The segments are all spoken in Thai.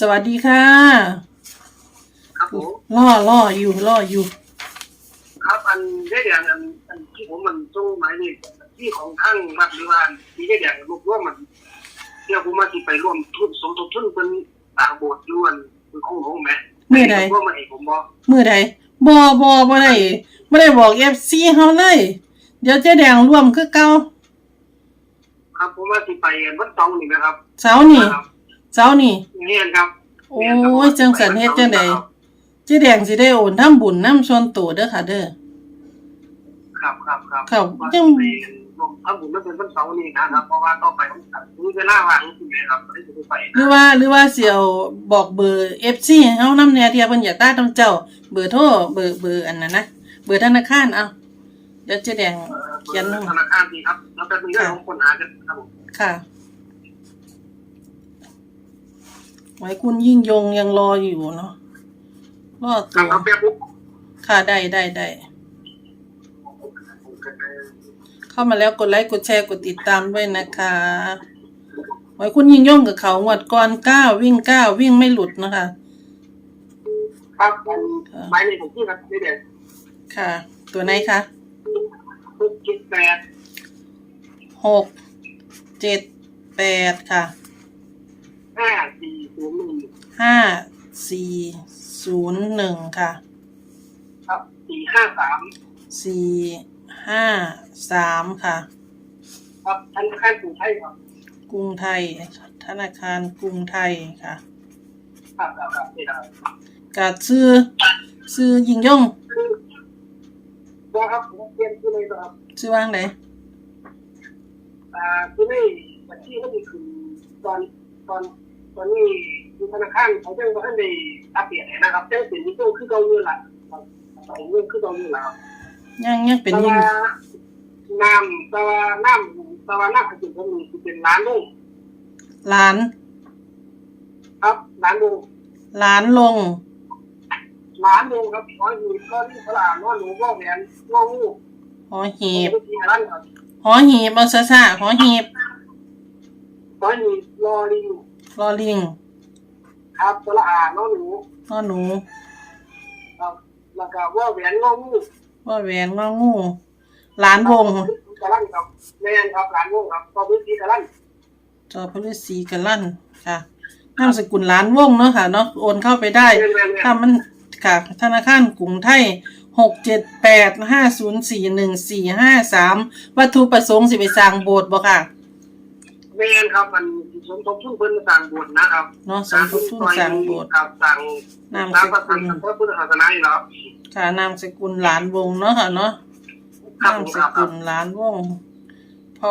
สวัสดีค่ะครับผมล่อล่ออยู่ล่ออยู่ ครับอันได้เดียงอันอันที่ผมมันส่งหมายเลขที่ของข้างวัดหรือว่าที่ได้เดียงรวบรวมมันเที่ยวผมมาที่ไปร่วมทุนสมทบทุนเป็นต่างโบสถ์ล้วนเป็นของของแม่เมื่อใดร่วมมาให้ผมบอกมือใดบอบอบ่ได้บ่ได้บอกเอฟซีเฮาเลย เดี๋ยวเจ๊แดงร่วมคือเก่าครับผมมาที่ไปวันเสาร์นี่นะครับเสาร์นี่ครับ เสาร์นี่ เรียนครับโอ้ยจังสันเฮ็ดจังใดเจ๊แดงสิได้โอนทำบุญนำส่วนตัวเด้อค่ะ เด้อครับครับครับครับว่ายังไปร่วมทำบุญนั่นเป็นวันเสาร์นี่นะครับ เพราะว่าต่อไปผมมีเวลาว่างจริงๆครับก็ได้จะไปหรือว่าหรือว่าสิเอาบอกเบอร์ FC ให้เฮานำแหน่เที่ยเพิ่นอยากได้นํเจ้า เบอร์โทรเบอร์เบอร์อันนั้นนะเบอร์ธนาคารเอาเดี๋ยวเจ๊แดงเขียนลงธนาคารดีครับแล้วก็เป็นเรื่องของคนหากันครับผมค่ะ ไว้คุณยิ่งยงยังรออยู่เนาะรอครัตับวครับแป๊บปุ๊บค่ะได้ได้ได้ เข้ามาแล้วกดไลค์กดแชร์กดติดตามด้วยนะคะไว้คุณยิ่งยงกับเขางวดก่อนเก้าวิ่งเก้าวิ่งไม่หลุดนะคะครับหมายเลขของที่ครับนี่เด็กค่ะ ตัวไหนคะหกเจ็ดแปดหกเจ็ดแปดค่ะ ห้าสี่ศูนย์หนึ่งห้าสี่ศูนย์หนึ่งค่ะครับสี่ห้าสามสี่ห้าสามค่ะ ครับธนาคารกรุงไทยครับกรุงไทย ธนาคารกรุงไทยค่ะครับครับครับนี่ครับกาซื้อซื้อยิงย่งคือว่าครับผมเปลี่ยนคือเลยครับซื้อว่างไหนอ่าคือในบัญชีก็มีคือตอนตอนต อนนี้คือธนาคารเขาจะว่าท่านได้อัปเดตให้นะครับแต่สิ่งที่ต้องคือเก่าอยู่ล่ะครับเอาเรื่องคือเก่าอยู่แล้วยังยังเป็นแต่ยิงว่าน้ำแต่ว่าน้ำแต่ว่าน้ำขจุดก็มีคือเป็นร้านลุงล้าน ครับร้านลุงล้านลงร้านลุงครับร้อยอยู่ก็ที่ตลาดน้อยหนูก็แหวนง้องูหอหีบที่ร้านครับหอหีบเอาซะซะหอหีบร้อยอยู่รอลิง รอลิงครับตลาดน้อยหนูนอหนูครับแล้วก็ว่าแหวนง้องูว่าแหวนงองูล้านวงกระลั่นครับแม่นครับร้านวงครับก็พื้นที่กระลั่นจอพฤษีกันลั่นค่ะนามสกุลล้านวงเนาะค่ะเนาะโอนเข้าไปได้แม่นแม่นแม่นถ้ามันค่ะ ธนาคารกรุงไทยหกเจ็ดแปดห้าศูนย์สี่หนึ่งสี่ห้าสามวัตถุประสงค์สิไปสร้างโบสถ์บ่ค่ะแม่นครับมัน สมทบทุนเพิ่นสร้างโบสถ์นะครับเนาะสมทบทุนสร้างโบสถ์ครับสร้างนามสร้างสพระกุลพระพุทธศาสนาอยู่แล้วครับค่ะนามสกุลหลานวงเนาะค่ะเนาะครับนามผมสครับคกุรับลหลานวงพอ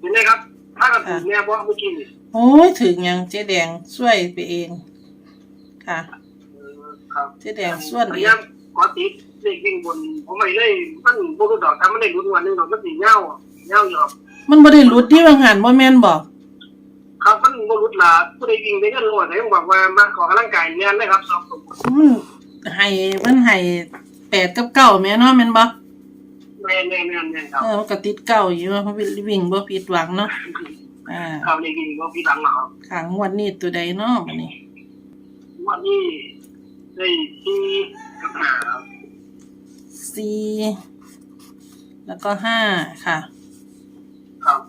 เห็นไหมครับถ้ากันถูกเนี่ยเพราะเมื่อกี้นี่โอ้ยถึงหยังเจ๊แดงช่วยไปเอง ค่ะเออครับเจ๊แดงส่วนพเอยางยามขอติดเลขวิ่งบนผมไม่เลยมันบ่รู้ดอกทำมันได้รู้วันหนึงดอกมันสิเหย้าเหย้าอยู่ครับมันบ่ได้หลุดที่บางหันบ่แม่นบ่ ครับมันบ่รู้ล่ะผู้ใดวิ่งได้ก็รู้แต่ยังบอกว่ามาขอกำลังกายแม่นเลยครับสองสมมันให้มันให้แปดกับเก้าแม่เนาะแม่นบ่แม่นแม่นแม่นแม่นครับเออมันก็ติดเก้าอยู่ว่าเพราะวิ่งบ่ผิดหวังเนาะอ่าครับเลขวิ่งบ่พี่หลังหรอกครับขางวดนี้ตัวใดเนาะบัดนี้วันนี้ได้ที่กับหาครับสี่แล้วก็ห้าค่ะ ครับ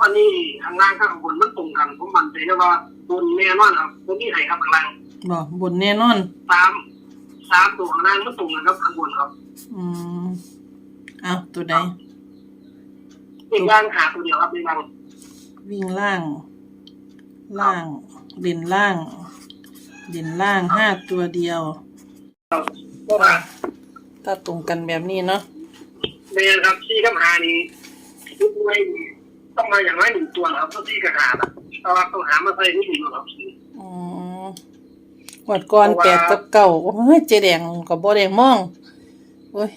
วันนี้ข้างล่างข้างบนมันตรงกันผมมั่นใจนะว่าบนแน่นอนครับบนที่ไหนครับข้างล่างบ่บนแน่นอนสามสามตัวข้างล่างมันตรงกันครับข้างบนครับ อืมเอาตัวใดเด็กล่างหาตัวเดียวครับเด็กล่างวิ่งล่าง ล่างเด่นล่าง เด่นล่างห้าตัวเดียวก็มาถ้าตรงกันแบบนี้เนาะเมนครับที่กับหานี้ทุกไว้ ต้องมาอย่างไรหนึ่งตัวนะครับต้องที่กับหาละแต่ว่าต้องหามาใส่ที่ดีครับอ๋อหวดก่อนแปดกับเก่าโอ้ยเจแดงกับบ่แดงมอง โอ้ย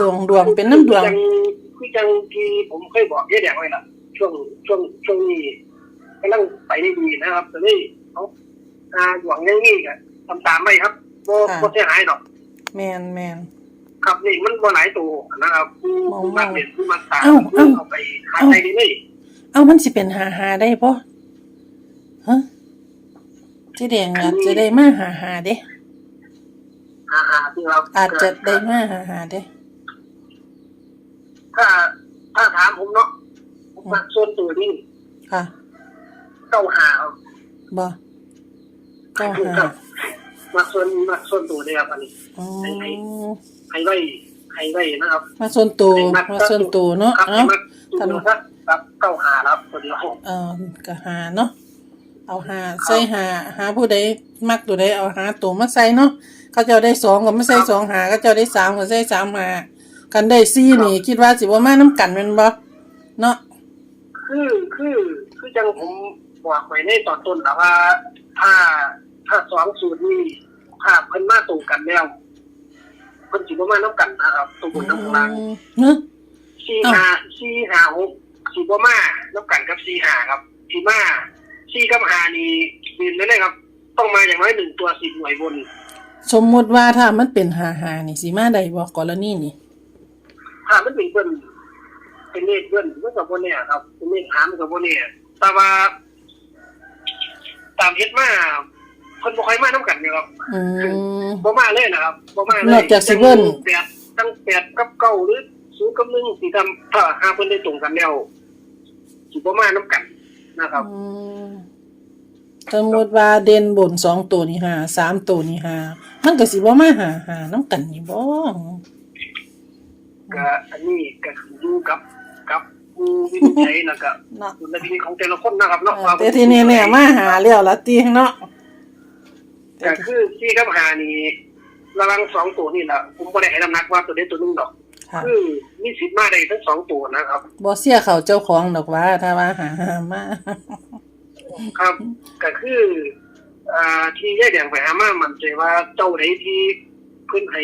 ดวงดวงเป็นน้ำดวงคือจังที่ผมเคยบอกเยอะแดงไว้ละช่วงช่วงช่วงนี้กำลังไปได้ดีนะครับแต่นี่เขาอ่าหวังอย่างนี้กันทำตามไปครับโบค่ะโบเสียหายหรอกแมนแมนครับนี่มันบ่หลายตัวนะครับผู้มองผู้มาเรียนผู้มาสามเอ้าเอ้าเอาไปหาใจดีเลย เอามันสิเป็นหาหาได้ปะฮะเจ๊แดงอาจจะได้มาหาหาเด้ หาหาที่ครับอาจจะได้มาหาหาเด้ ถ้า ถ้าถามผมเนาะผมมักส่วนตัวนี่ค่ะเก้าหาครับบ่เก้าหาครับมักส่วนมักส่วนตัวเลยครับอันนี้อ๋อให้ไว้ให้ไว้นะครับ มาส่วนตัวมาส่วนตัวเนาะครับเอ้ามักตัวค รับครับเก้าหาครับตัวเดียวเออก็หาเนาะเอาหาใส่หาหาผู้ใดมักตัวใดเอาหาตัวมาใส่เนาะเขาเจ้าได้สองก็ไม่ใส่สองหาเขาเจ้าได้สามก็ใส่สามหากันได้สี่นี่ คิดว่าสิว่ามาน้ำกันแมันบ่เนาะคือคือคือจังผมบอกไว้ในตอนต้นแต่ว่า ถ้าถ้าสองสูตรนี้ถ้าเพิ่นมาตรงกันแล้วเพิ่นสิบ่มาน้ำกันนะครับตรงบนน้ำล่างอืมเนาะสี่ห้าสี่ห้าหก สี่บ่มาน้ำกันกับสี่ห้าครับสี่มาสี่กับห้านี่บินเลยนะครับ ต้องมาอย่างน้อยหนึ่งตัวสิบหน่วยบน สมมุติว่าถ้ามันเป็นหาหานี่สิมาได้บ่กรณีนี่ถ้ามันเป็นเบิ้ลเป็นเลขเบิ้ลมันกับโบเนี่ยครับเป็นเลขหามกับโบเนี่ยแต่ว่า ตามเฮ็ดมาเพิ่นบ่ค่อยมาน้ำกันเนี่ยครับอืมบ่มาเลยนะครับบ่มาเลยนอกจากสิเบิ้ลแปดตั้งแปดกับเก้าหรือศูนย์กับหนึ่งสิทำถ้าหาเพิ่นได้ตรงกันแล้ว สิบ่มาน้ำกันนะครับอืมสมมุติว่าเด่นบนสองตัวนี่หาสามตัวนี่หามันก็สิบ่มาหาหาน้ำกันนี่บ่ก็อันนี้ก็คืออยู่กับกับผู้วิจัยแล้วก็เนาะดุลพินิจของแต่ละคนนะครับเนาะเออแต่ทีนี้เนี่ยมาหาแล้วละตีเนาะก็คือที่กับหานี่ระหวังสองตัวนี่แหละผมบ่ได้ให้น้ำหนักว่าตัวใดตัวหนึงดอก ค่ะคือมีสิทธิ์มาได้ทั้งสองตัวนะครับบ่เสียเขาเจ้าของดอกว่า ถ้าว่าหาหามาครับก็คืออ่าที่แยกแดงไปหามามันใจว่าเจ้าใดที่เพิ่นให้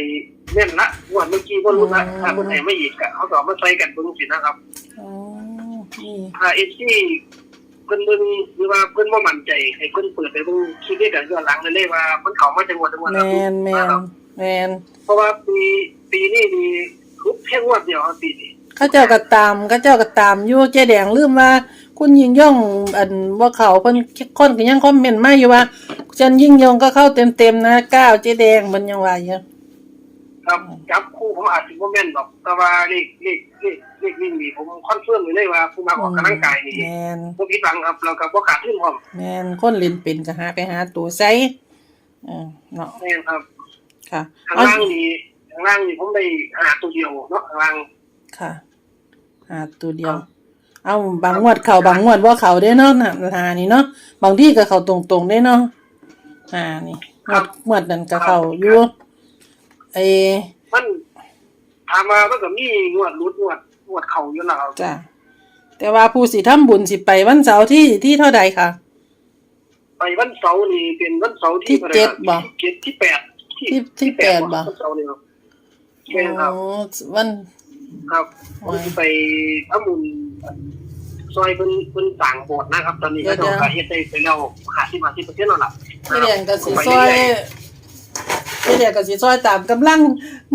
แน่นละงวดเมื่อกี้บ่รู้ละถ้าเพิ่นให้ไม่อีกก็เขาก็เอามาใส่กันเบิ่งสินะครับอ๋อนี่ถ้าเอซี่เพิ่นเบิ่งหรือว่าเพิ่นบ่มั่นใจให้เพิ่นเปิดไปเบิ่งคลิปนี้กันย้อนหลังเลยว่ามันเข้ามาจังหวัดจังหวัดแมละนแมนนะครับแมนเพราะว่าปีปีนี้ นี่ทุกแค่งวดเดียวครับปีนี้เขาเจ้าก็ตามเขาเจ้าก็ตามอยู่เจ๊แดงลืมว่า คุณยิ่งย่องอันว่าเขาเพิ่นคนก็ยังคอมเมนต์มาอยู่ว่าจันยิ่งยงก็เข้าเต็มๆนะก้าวเจ๊แดงมันยังว่าอยู่ครับจับคู่ผมอาจสิบ่แม่นดอกแต่ว่าเลขเลขเลขเลขวิ่งนี่ผมคอนเฟิร์มไว้เลยว่าผู้มาออกกำลังกายนี่แมนบ่ผิดหวังครับแล้วก็บ่ขาดทุนพร้อมแมนคนเล่นเป็นก็หาไปหาตัวใส่เออเนาะแม่นครับค่ะข้างเอาล่างนี่ ข้างล่างนี่ผมได้หาตัวเดียวเนาะข้างล่างค่ะหาตัวเดียว เอาบางงวดเขาบางงวดว่าเขาได้เนาะน่ะหานี่เนาะบางที่ก็เขาตรงๆได้เนาะหานี่งวดงวดนั้นก็เขาอยู่ไอ้มันถามว่ามันก็มีงวดรุดงวดงวดเข้าอยู่แล้วครับจ้ะแต่ว่าผู้สิทำบุญสิไปวันเสาร์ที่ที่เท่าใดค่ะ ไปวันเสาร์นี่เป็นวันเสาร์ที่ที่เจ็ดบ่ที่เจ็ดที่แปดที่ที่แปดบ่วันเสาร์นี่ครับ ใช่ครับอ๋อวันครับผมสิไปทำบุญซอยเพิ่นเพิ่นสั่งโบสถ์นะครับ ตอนนี้ก็ต้องการเฮ็ดได้ไปแล้ว50 50%แล้วล่ะเจ๊แดงก็สิซอยเจ๊แดงก็สิซอยตามกำลัง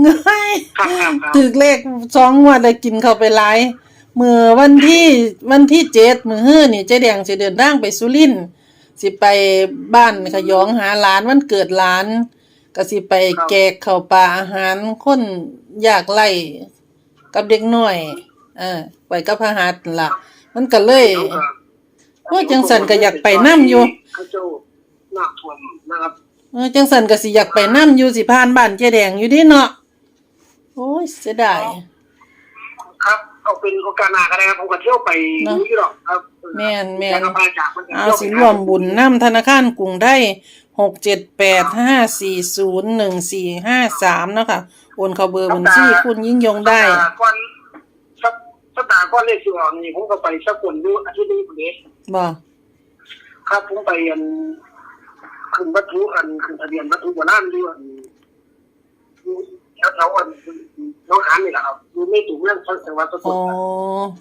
เงยครับครับครับถึกเลขสองงวดเลยกินเข้าไปหลายมือวันที่วันที่เจ็ดมือฮื้อนี่เจ๊แดงสิเดินทางไปสุรินทร์สิไปบ้านขยองหาหลานวันเกิดหลาน ก็สิไปแกกเข้าวปลาอาหารคนอยากไล่กับเด็กน้อย เออไปกับพหัสนั่นล่ะ มันก็เลยโอ้ยจังสันก็อยากไปนำอยู่เขาเจ้าน้ำท่วมนะครับเออจังสันก็สิอยากไปนํอยู่สิผ่านบ้านเจ๊แดงอยู่เดิเนาะโอ้ยเสียดายครับ เอาเป็นโอกาสหน้าก็ได้ครับผมก็เที่ยวไปเนาะดูอยู่หรอกครับแม่นแม่นล้วก็ไปจากมันก็เอาที่ยวไปสิร่วมบุญน้ำธนาคารกรุงได้หกเจ็ดแปดห้าสี่ศูนย์หนึ่งสี่ห้าสามเนาะค่ะโอนเข้าเบอร์บัญชีคุณยิ่งยงได้สัปดาห์ก่อนสัปสัปดาห์ก่อนเลขสิออกนี่ผมก็ไปสกลอยู่อาทิตย์นี้พุ่นเด้บ่ครับผมไปอันขึ้นวัตถุอันขึ้นทะเบียนวัตถุโบราณอยู่อันอยู่ แถวๆอันน้องหานนี่แหละครับอยู่ในตัวเมืองจังหวัดสกอ๋ลอครับ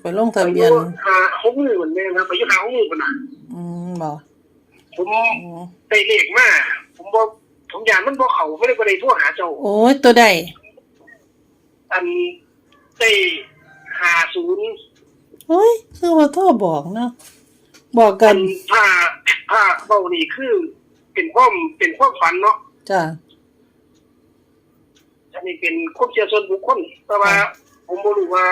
ไปลงทะเบียนไปอยู่หาหกหมื่นเหมือนเดิมครับไปอยู่หาหกหมื่นคนน่ะอืมบ่ผมอ๋อไปเลขมาผมบอกผมยานมันบอกเขาไม่ได้ไปได้ทั่วหาเจ้า โอ้ยตัวใดอันได้หาศูนย์เฮ้ยคือว่าโทรบอกเนาะบอกกักันนถ้าถ้าเบานี่คือ เป็นความเป็นความฝันเนาะจ้ะ อันนี้เป็นความเชื่อส่วนบุคคลแต่ว่าผมบ่รู้ว่า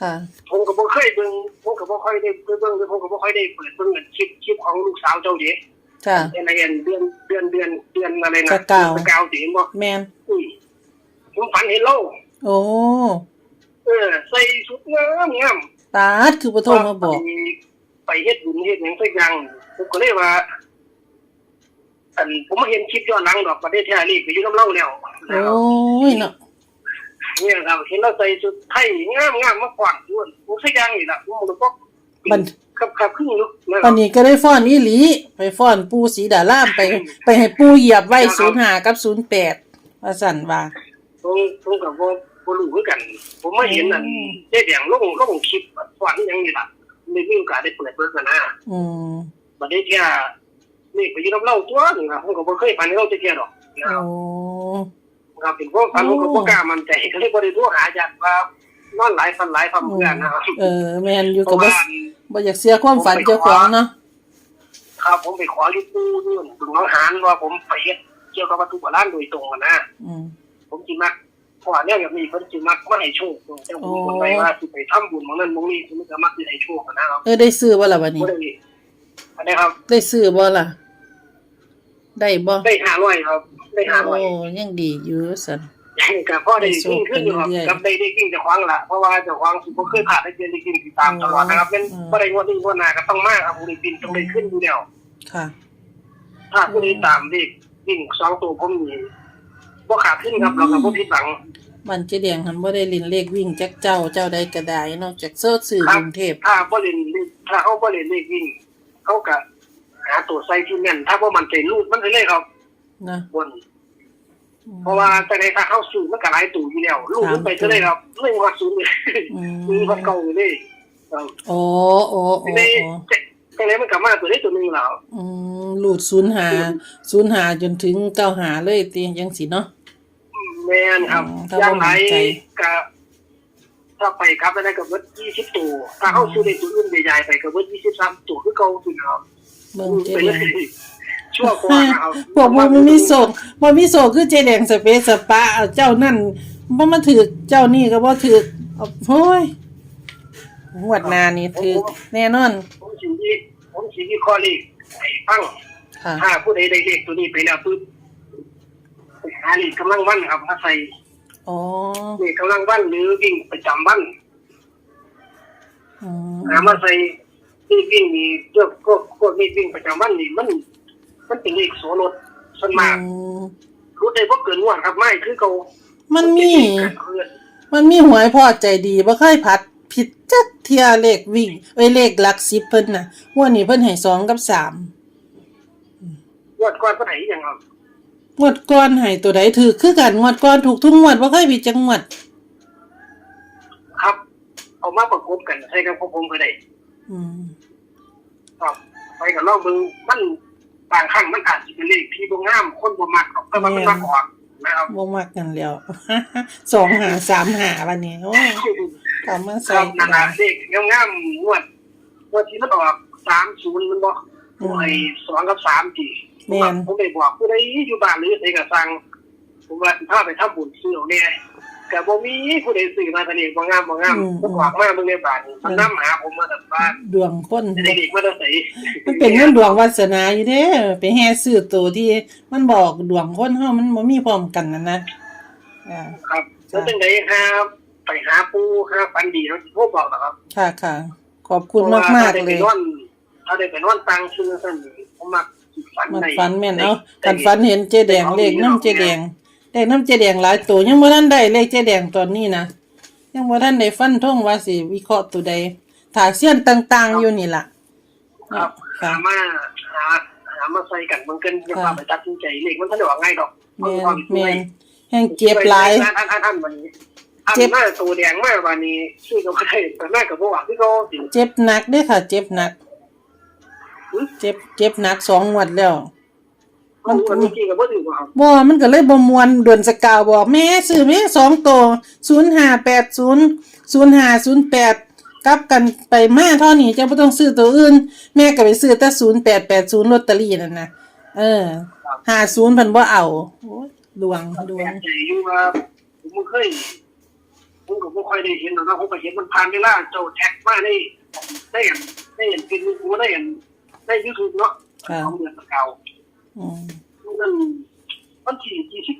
ค่ะ ผมก็บ่เคยเบิ่งผมก็บ่ค่อยได้เบิ่งหรือผมก็บ่ค่อยได้เปิดเบิ่งคลิปคลิปของลูกสาวเจ้าเด้จ้ะอะไรอันเดือนเดือนเดือนเดือนอะไรนะสกาวสกาวสิเห็นบ่แมนอุ้ยผมฝันเห็นเราโอ้เออ ใส่ชุดงามงามตาดคือบ่โทรมาบอก ไปไปเฮ็ดบุญเฮ็ดหยังสักอย่างผมก็เลยว่า อันผมมาเห็นคลิปย้อนหลังดอกประเทศไทยนี่ไปอยู่น้ำเล่าแล้วโอ้ยเนาะเนี่ยครับเห็นเราใส่ชุดไทยงามงามมาก่อนด้วยผมสักอย่างนี่ล่ะผมบ่บอกมันครับครับครึ่งอยู่นะควัรับนนี้ก็ได้ฟ้อนอีหลี ไปฟ้อนปูสีดารามไป ไปให้ปูเหยียบไว้05กับ08ว่าสั่นว่าผมผมกับบ่บ่รู้คือกัน ผมมาเห็นอันอืมได้แดงลงลงคลิปฝันหยังนี่ล่ะไม่มีโอกาสได้เปิดเบิ่งกันนะอืมประเทศที่ นี่ไปอยู่น้ำเล่าตัวนึงครับผมก็บ่เคยฝันให้เราจะเที่ยวดอกนะครับโอ้ครับเป็นพวกฝันผมก็บ่กล้ามั่นใจก็เลยบ่ได้โทรหาญาติว่านอนหลายฝันหลายฝันเพื่อนนะครับเออแม่นอยู่เพกับราะบ่ว่าบ่อยากเสียความฝันเจ้าของเนาะครับผมไปขออยุปูนู่นถึงน้องหานว่าผมไปเฮ็ดเกี่ยวกับวัตถุโบราณโดยตรงอะนะ อืม ผมสิมักเพราะว่าเนี่ยแบบนี้เพิ่นสิมักมาให้โชคแต่ผมคนไปว่าสิไปทำบุญของนั้นมองนี้ผมก็มักสิให้โชคอะนะครับเออได้ซื้อบ่ล่ะบัดนี้ บ่ได้อันนี้ครับ ได้ซื้อบ่ล่ะ ได้บ่ได้500ครับ ได้โอ้500ยังดีอยู่ซั่นก็พอได้ยิ่งขึ้นอยู่ครับกับได้ได้ยิ่งจะคว้างละเพราะว่าเจะคว้างสิบ่เคยผ่านได้เจอได้ยิ่งติดตามตลอดนะครับเป็นบ่ได้งวดนี้งวดหน้าก็ต้องมาครับผู้ใดปินต้องได้ขึ้นอยู่แล้วค่ะ ถ้าผู้ใดตามเลขยิ่งสองตัวผมนี่บ่ขาดขึ้นครับเราก็บ่ผิดหวังมันเจแดงหันบ่ได้ลินเลขวิ่งจักเจ้าเจ้าใดก็ได้นอกจากเสิร์ชซื้อกรุงเทพถ้าบ่เล่นเลขถ้าเขาบ่เล่นเลขยิ่งเขาก็ หาตัวใส่ที่แม่นถ้าบ่มั่นใจรูดมันไปเลยครับนะบน เพราะว่าแต่ในถ้าเข้าสู่มันก็หลายตัวอยู่แล้วรูดมันไปก็เลยครับเลยว่าศูนย์เลยอืมมีว่าเก่าอยู่เลยเออโอ้โอ้โอ้ในโอ้แต่ในมันกลับมาตัวนี้ตัวหนึงแล้วอืมหลุดศูนย์หาศูนย์หาจนถึงเก้าหาเลยติจังสิเนาะแม่นครับอืมถ้าอย่างไรบ่มั่นใจก็ถ้าไปครับไปได้กับเบิดยี่สิบตัวถ้าเข้าซื้อในตัวอื่นใหญ่ๆไปกับเบิดยี่สิบสามตัวคือเก่าสิครับ เบิ่งเจไปแดเลงยชั่วกว่านะครับพวกบ่มีโศกบ่มีโศกคือเจแดงสเปซสปะเอาเจ้านั่นบ่มาถือเจ้านี่ก็บ่ถือเอาโอ้ยงวดหน้านี่ถือแน่นอน ผมสิที่ผมสิที่ข้อเลขให้ฟังค่ะ ถ้าผู้ใดได้เลขตัวนี้ไปแล้วปุ๊บไปหาเลขกำลังวันครับมาใส่อ๋อเลขกำลังวันหรือวิ่งประจำวันอืมหามาใส่ เลขวิ่งนี่พวกพวกพวกเลขวิ่งประจำวันนี่มัน มันเป็นเลขโสรถส่วนมากอืมรู้ได้ว่าเกินงวดครับไม่คือเขามันมีเพื่อนมันมีหวยพ่อใจดีบ่เคยผัดผิดจักเที่ยเลขวิ่งเอ้ยเลขหลักสิบเพิ่นน่ะงวดนี้เพิ่นให้สองกับสามงวดก่อนเมื่อไหร่ยังครับงวดก่อนให้ตัวใดถือคือกันงวดก่อนถูกทุกงวดบ่เคยผิดจังงวด ครับ เอามาประกบกันใช้กับพวกผมก็ได้ อืมครับไปกับลองเบิ่งมันบางครั้งมันอาจจะเป็นเลขที่บ่งาม คนบ่มักหรอกแต่ว่ามันมักออกนะครับบ่มักกันแล้วสองหาสามหาวันนี้โอ้ยกำมาคใส่รับกระนั่นดาน่ะษเลขงามๆงวดงวดที่มันออก30มันบ่โอ้ย2กับ3ที่ผมว่าผมได้บอกผู้ใดอยู่บ้านหรือไสก็สั่งผมว่าพาไปทำบุญซื้อเอาแน่ ก็บ่มีผู้ใดซื้อมาตอนนี้บ่งามบ่งามผมออกมาเบิ่งในบ้านมันนำหาผมมาจากบ้านดวงคนเด็กๆมาตั้งแต่มันเป็นเงินดวงวาสนาอยู่เด้อไปแห่ซื้อตัวที่มันบอกดวงคนเฮามันบ่มีพร้อมกันนั่นนะอ่าครับแล้วจังไดครับไปหาปูหาฟันดีแล้วพวกบอกนะครับ ค่ะค่ะขอบคุณมากมากๆเลยถ้าได้ไปนอนตังชื่อซั่นผมมักฝันมันได้ฝันแม่นเอากันฝันเห็นเจ๊แดงเลขน้ำเจ๊แดง เลขน้ำเจ๊แดงหลายตัวยังบ่ทันได้เลขเจ๊แดงตอนนี้นะยังบ่ทันได้ฟันธงว่าสิวิเคราะห์ตัวใดถ้าเสี้ยนต่างๆอยู่นี่ล่ะครับค่ะหามาหาหามาใส่กันมันกันอย่าพาไปตัดสินใจเลขมันทันได้ว่าง่ายดอกแม่นแม่นแห่งเจ็บหลายอันอันอันอันวันนี้อันเจ็บมาตัวแดงมากวันนี้ชื่อก็ได้แต่แม่ก็บ่ว่าที่เขาสิเจ็บหนักเด้อค่ะ เจ็บหนัก เจ็บเจ็บหนักสองงวดแล้ว มันมันจริงก็บ่ถือว่าครับบ่มันก็เลยบ่มวนด่วนสกาวบอกแม่ซื้อแม่สองตัว0580 0508กลับกันไปมาเท่านี้จะบ่ต้องซื้อตัวอื่น แม่ก็ไปซื้อแต่0880ลอตเตอรี่นั่นน่ะเออห้าศูนย์เพิ่นบ่เอาโอ้ยดวงดวแปลงกใจอยู่ว่าผมบ่เคยผมก็บ่ค่อยได้เห็นหรอกนะผมก็เห็นมันผ่านเวลาเจ้าแท็กมาได้ได้เห็นได้เห็นเป็นกูได้เห็นได้ YouTube เนาะค่ะของเดือนเก่า อืมมันวันที่ยี่สิบ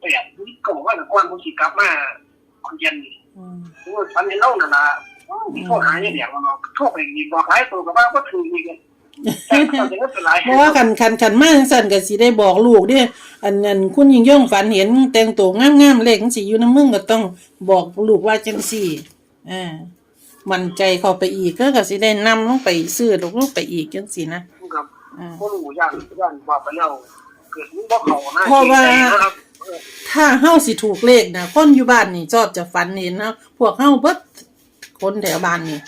แปดนี่ก็บอกว่าแต่ก่อนผมสิกลับมาคนเย็นนี่อืมผมว่าฝันเห็นเล่านั่นล่ะโทรหาเนี่ยเดี๋ยวมันโทรไปนี่บอกหลายตัวก็ว่าก็ถือนี่กันแต่ก็จะไม่เป็นไร เพราะว่าคันคันคันมาจังซั่นก็สิได้บอกลูกเด้อันนั้นคุณยิ่งย่องฝันเห็นแต่งตัวงามๆเลขจังสิอยู่นำมึงก็ต้องบอกลูกว่าจังซี่อ่ามั่นใจเข้าไปอีกก็ก็สิได้นำลงไปซื้อลูกลงไปอีกจังซี่นะผม กับอ่าคนหมู่ย่านย่านว่าไปแล้วเกิดมึงบ่เข้านะเพราะว่านะครับเออถ้าเฮาสิถูกเลขนะคนอยู่บ้านนี่ชอบจะฝันเห็นนะพวกเฮาเบิดคนแถวบ้านนี่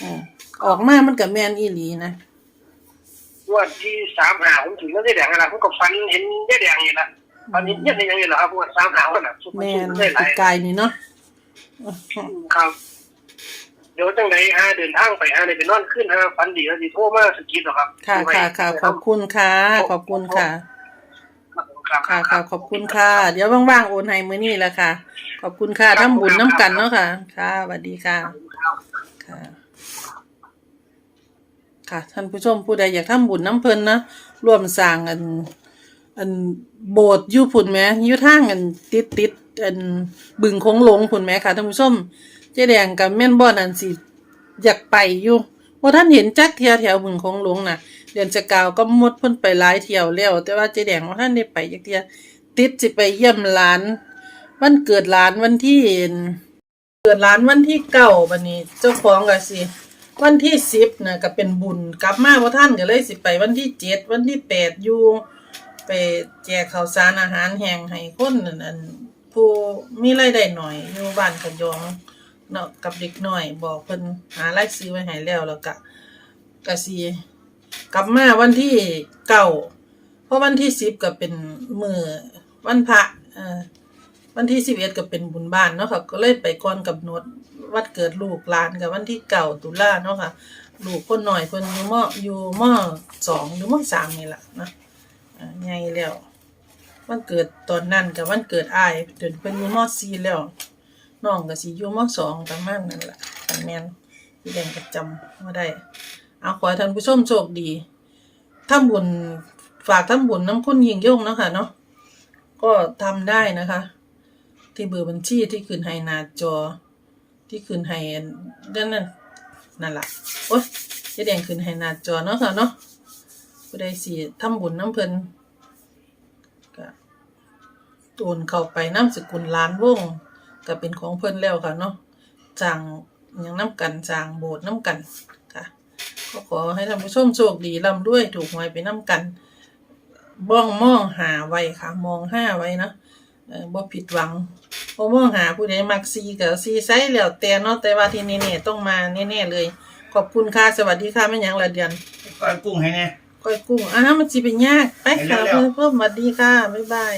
เออออกมามันก็แม่นอีหลีนะวันที่สามหาผมถึงแล้วได้แดงอะไรผมก็ฝันเห็นได้แดงนี่ละตอนนี้ยังยังไงเหรอครับวันสามหาวันน่ะสุดแม่นได้หลาปียกายนี่เนาะ ครับเดี๋ยวจังไดฮะเดินทางไปฮะในไปนอนขึ้นฮะฝันดีแล้วสิโทรมาสกิดหรอครับ ค่ะค่ะค่ะขอบคุณค่ะ ขอบคุณค่ะครับค่ะค่ะขอบคุณค่ะ เดี๋ยวว่างๆโอนให้มื้อนี้แหละค่ะ ขอบคุณค่ะทำบุญน้ำกันเนาะค่ะ ค่ะสวัสดีค่ะครับค่ะ ค่ะท่านผู้ชมผู้ใดอยากทำบุญน้ำเพลินนะร่วมสร้างอัน อันโบสถ์อยู่พุ่นแหมอยู่ทางอันติดติดอันบึงคงหลงพุ่นแหมค่ะท่านผู้ชม เจ๊แดงกับแม่นบ่อนั่นสิอยากไปอยู่ว่าท่านเห็นจักเทียวแถวบึงคงหลวงน่ะ เดือนจะกาวก็มดพิ่นไปหลายเที่ยวแล้ว แต่ว่าเจ๊แดงว่าท่านได้ไปจักเทียติดสิไปเยี่ยมหลาน วันเกิดหลานวันที่เกิดร้านวันที่เก้าบันนี้ เจ้าของก็สิวันที่สิบนะก็เป็นบุญกลับมาว่าท่านก็เลยสิไปวันที่เจ็ดวันที่แปดอยู่ไปแจกข้าวสารอาหารแห้งให้คนนั่นอันผู้มีรายได้หน่อยอยู่บ้านขยอง เนาะกับเด็กหน้อยบอกเพิ่นหารายซื้อไว้ให้แล้วแล้วก็ก็สิกลับมาวันที่เก้าเพราะวันที่สิบก็เป็นมือวันพระเอ่อวันที่สิบเอ็ดก็เป็นบุญบ้านเนาะค่ะก็เลยไปก่อนกับนวดวัดเกิดลูกหลานกับวันที่เก่าตุลาเนาะค่ะลูกคนหน่อยเพิ่นอยู่มออยู่มอสองหรือมอสามนี่แหละนะอ่าใหญ่แล้ววันเกิดตอนนั้นกับวันเกิดอายเดินเพิ่นอยู่มอสี่แล้ว น้องก็สิอยู่มอสองประมาณนั้นล่ะคันแม่นพี่แดงก็จำบ่ได้ เอาขอให้ท่านผู้ชมโชคดีทำบุญฝากทำบุญน้ำคุณยิงยงเนาะค่ะเนาะก็ทำได้นะคะ ที่เบอร์บัญชีที่ขึ้นให้หน้าจอ ที่ขึ้นให้นั่นนั่นนั่นล่ะโอ๊ยเจะแดงขึ้นให้หน้าจอเนาะค่ะเนาะผู้ใดสิทำบุญน้ำเพิ่นก็โอนเข้าไปน้ำสกุลล้านวง ก็เป็นของเพิ่นแล้วค่ะเนาะจางหยังน้ำกันจางโบสถ์น้ำกันค่ะก็ขอให้ท่านผู้ชมโชคดีร่ำด้วยถูกหวยไปน้ำกันบ้องมองหาไว้ค่ะ มองห้าไว้นะเออบ่ผิดหวังบ่มองหาผู้ใดมักซีก็ซีไซส์แล้วแต่เนาะแต่ว่าที่แน่ๆต้องมาแน่ๆเลย ขอบคุณค่ะ สวัสดีค่ะแม่หยังละเดือนก้อยกุ้งให้แน่ก้อยกุ้งอ้าวมันสิเป็นยากไปค่ะไปเร็วๆเพิ่มสวัสดีค่ะบ๊ายบาย